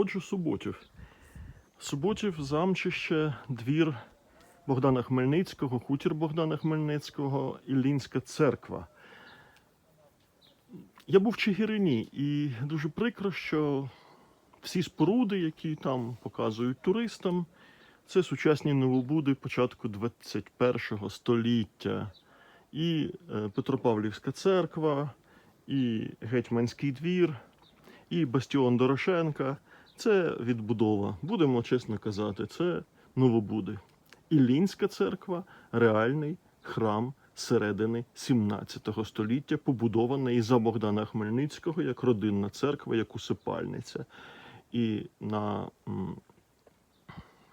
Отже, Суботів. Суботів, замчище, двір Богдана Хмельницького, хутір Богдана Хмельницького, Іллінська церква. Я був в Чигирині, і дуже прикро, що всі споруди, які там показують туристам, це сучасні новобуди початку 21 століття. І е, Петропавлівська церква, і Гетьманський двір, і Бастіон Дорошенка. Це відбудова. Будемо чесно казати, це новобуди. Іллінська церква реальний храм середини 17 століття, побудований за Богдана Хмельницького як родинна церква, як усипальниця. І на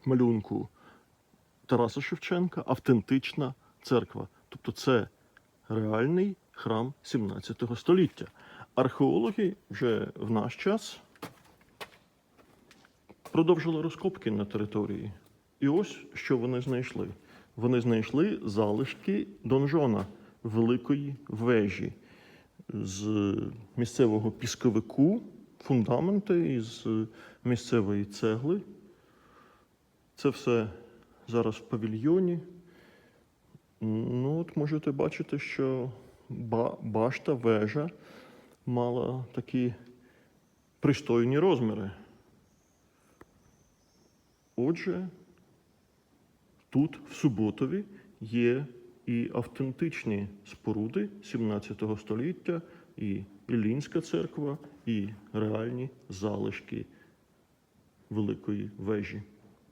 малюнку Тараса Шевченка автентична церква. Тобто це реальний храм 17 століття. Археологи вже в наш час продовжили розкопки на території. І ось що вони знайшли. Вони знайшли залишки донжона великої вежі з місцевого пісковику, фундаменти із місцевої цегли. Це все зараз в павільйоні. Ну, от можете бачити, що башта, вежа мала такі пристойні розміри. Отже, тут, в Суботові, є і автентичні споруди 17 століття, і Іллінська церква, і реальні залишки Великої вежі.